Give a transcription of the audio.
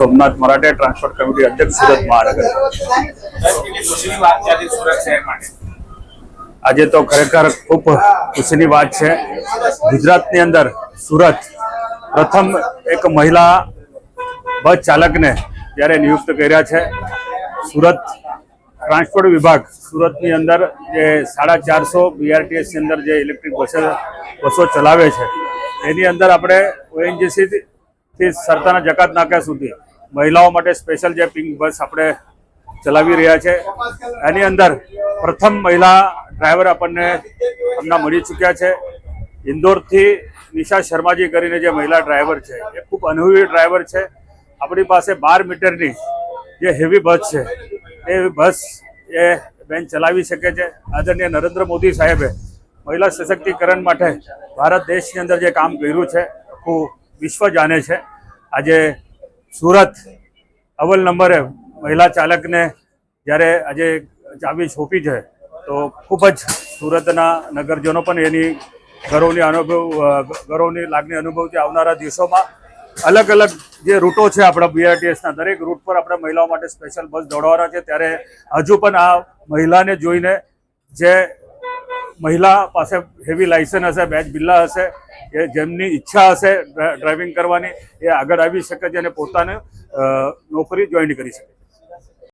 Somnath Marathe transport committee અધ્યક્ષ સુરત મહાનગર. આજે તો ખરેખર ખૂબ ખુશીની વાત છે. ગુજરાતની અંદર સુરત પ્રથમ એક મહિલા બસ ચાલકને જ્યારે નિયુક્ત કર્યા છે, સુરત ટ્રાન્સપોર્ટ વિભાગ સુરતની અંદર જે સાડા ચારસો બીઆરટીએસની અંદર જે ઇલેક્ટ્રિક બસો બસો ચલાવે છે. એની અંદર આપણે ઓએનજીસીથી સરતાના જકાત નાકા સુધી મહિલાઓ માટે સ્પેશિયલ જે પિંક બસ આપણે ચલાવી રહ્યા છે. એની અંદર પ્રથમ મહિલા ડ્રાઈવર આપણને હમણાં મળી ચૂક્યા છે. ઇન્દોરથી નિશા શર્માજી કરીને જે મહિલા ડ્રાઈવર છે, એ ખૂબ અનુભવી ડ્રાઈવર છે. આપણી પાસે બાર મીટરની જે હેવી બસ છે, એ બસ એ બેન ચલાવી શકે છે. આદરણીય નરેન્દ્ર મોદી સાહેબે મહિલા સશક્તિકરણ માટે ભારત દેશની અંદર જે કામ કર્યું છે, આખું વિશ્વ જાણે છે. આજે સુરત અવ્વલ નંબરે મહિલા ચાલકને જ્યારે આજે ચાવી સોંપી છે, તો ખૂબ જ સુરતના નગરજનો પણ એની ગૌરવની અનુભવ ગૌરવની લાગણી અનુભવથી આવનારા દિવસોમાં અલગ અલગ જે રૂટો છે આપણા બીઆરટીએસના દરેક રૂટ પર આપણે મહિલાઓ માટે સ્પેશિયલ બસ દોડવાના છે. ત્યારે હજુ પણ આ મહિલાને જોઈને જે મહિલા પાસે હેવી લાયસન્સ હશે બેચ બિલ્લા હશે, એ જેમની ઈચ્છા હશે ડ્રાઇવિંગ કરવાની, એ આગળ આવી શકે છે અને પોતાને નોકરી જોઈન કરી શકે